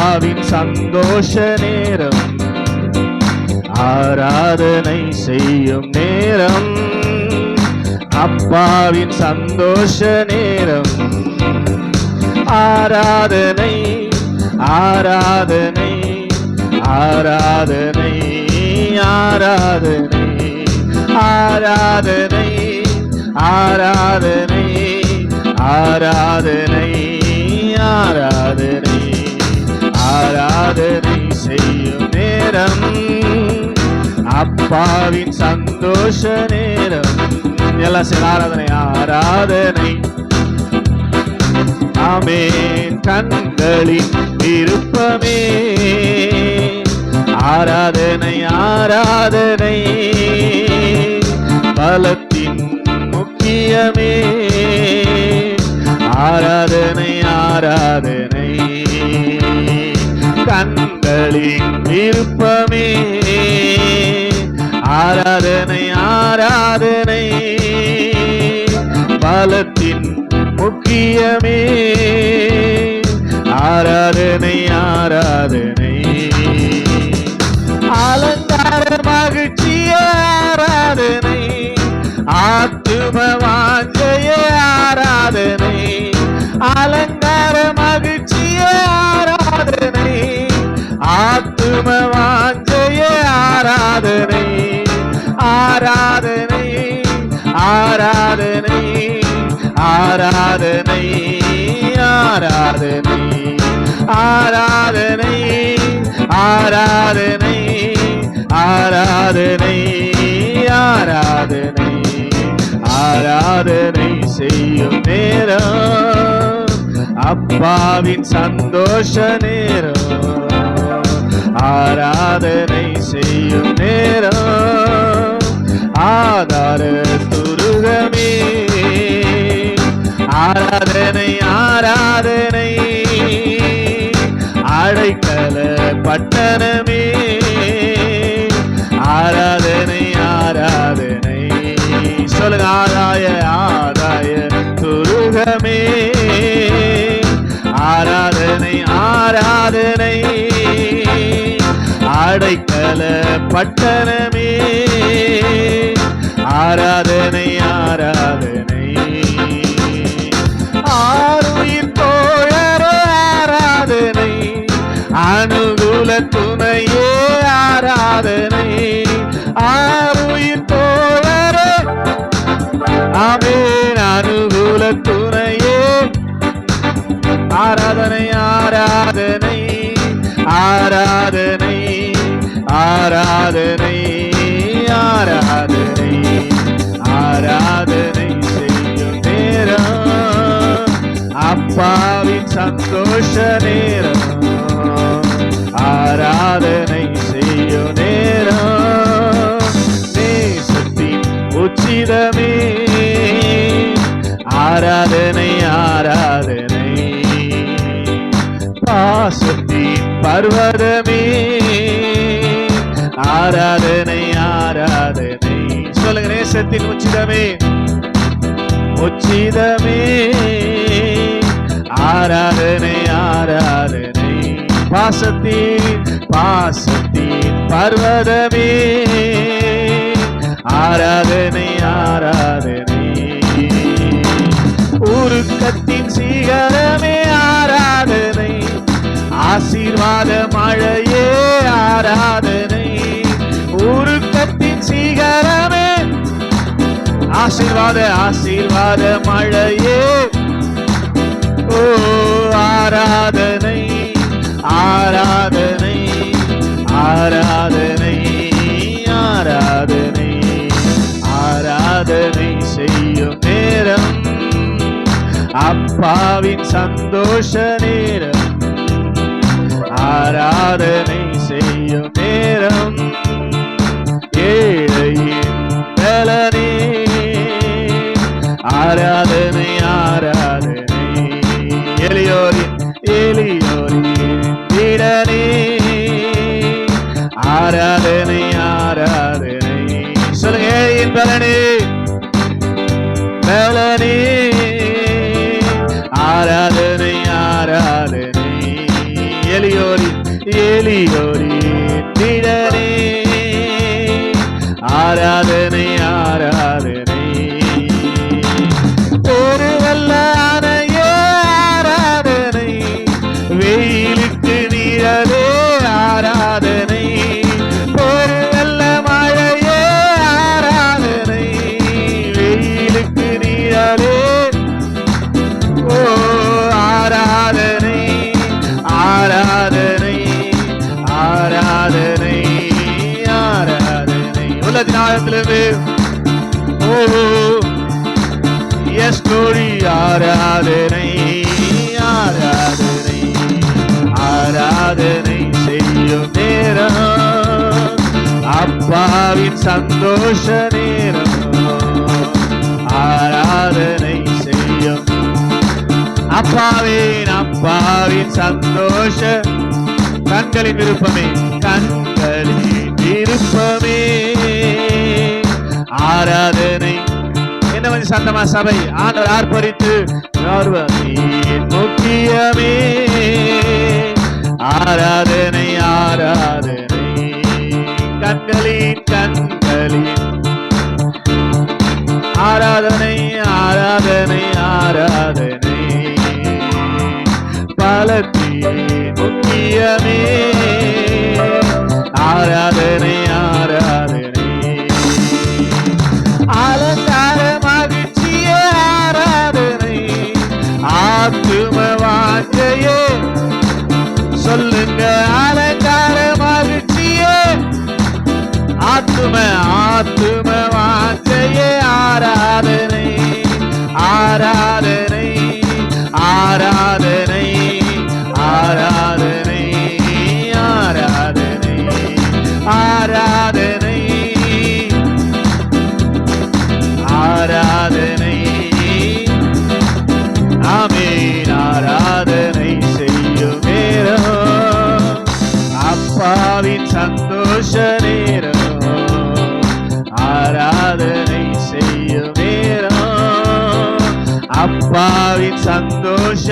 நேரம் சந்தோஷ நேரம். ஆராதனை செய்யும் நேரம். அப்பாவின் சந்தோஷ நேரம். ஆராதனை ஆராதனை ஆராதனை ஆராதனை ஆராதனை ஆராதனை ஆராதனை ஆராதனை. ஆராதனை செய்யும் நேரம். அப்பாவின் சந்தோஷ நேரம். எல்லாம் சில ஆராதனை ஆராதனை. ஆமே கண்களின் விருப்பமே. ஆராதனை ஆராதனை. பலத்தின் முக்கியமே. ஆராதனை ஆராதனை. கண்களின் விருப்பமே. ஆராதனை ஆராதனை. பலத்தின் முக்கியமே. ஆராதனை ஆராதனை. அலங்கார மகிழ்ச்சிய ஆராதனை ஆராதனை ஆராதனை ஆராதனை ஆராதனை ஆராதனை ஆராதனை ஆராதனை செய்யும் நேரம் அப்பாவின் சந்தோஷ நேரம் ஆராதனை செய்யும் நேரம் ஆதாரத்து ஆராதனை ஆராதனை. அடைக்கல பட்டணமே. ஆராதனை ஆராதனை. சொல்லுங்க ஆதாய ஆதாய துருகமே. ஆராதனை ஆராதனை. அடைக்கல பட்டணமே. ஆராத துணையே ஆராதனை. ஆருயிர் தோழரே ஆமேன் அனுகூல துணையே ஆராதனை ஆராதனை ஆராதனை ஆராதனை ஆராதனை. ஆராதனை செய்யும் நேரம் அப்பாவின் சந்தோஷ நேரம். பர்வதமே ஆராதனை ஆராதனை. சொல்லுங்க நேசத்தின் உச்சிதமே. உச்சிதமே. ஆராதனை ஆராதனை. பாசத்தின் பாசத்தின் பர்வதமே. ஆராதனை ஆராதனை. உருக்கத்தின் சீகரமே. ஆசீர்வாத மழையே ஆராதனை. உருக்கத்தின் சீகரமே. ஆசீர்வாத ஆசீர்வாத மழையே. ஓ ஆராதனை ஆராதனை ஆராதனை ஆராதனை. ஆராதனை செய்யும் நேரம். அப்பாவின் சந்தோஷ நேரம். ஆராதனை செய்யும் நேரம் ஏழையின் பலனே. ஆராதனை ஆராதனை. எளியோரின் எளியோரின் திடனே ஆராதனை ஆராதனை. சொல்லுங்க பலனே. பலனே. உள்ளத்தின் ஓ எஸ் கோடி ஆராதனை ஆராதனை ஆராதனை செய்யும் நேரம் அப்பாவின் சந்தோஷ நேரம் ஆராதனை செய்யும் அப்பாவின் அப்பாவின் சந்தோஷ கண்களின் விருப்பமே கண்களின் விருப்பமே ஆராதனை. என்ன கொஞ்சம் சத்தமா சபை? ஆண்டவர் ஆர்ப்பரித்து ஆர்வத்தின் முக்கியமே. ஆராதனை ஆராதனை. கண்களின் கண்களின். ஆராதனை ஆராதனை ஆராதனை. பலத்தின் முக்கியமே. ஆராதனை ஆராதனை ஆத்தும ஆத்தும வாஞ்சையே நேரம் சந்தோஷ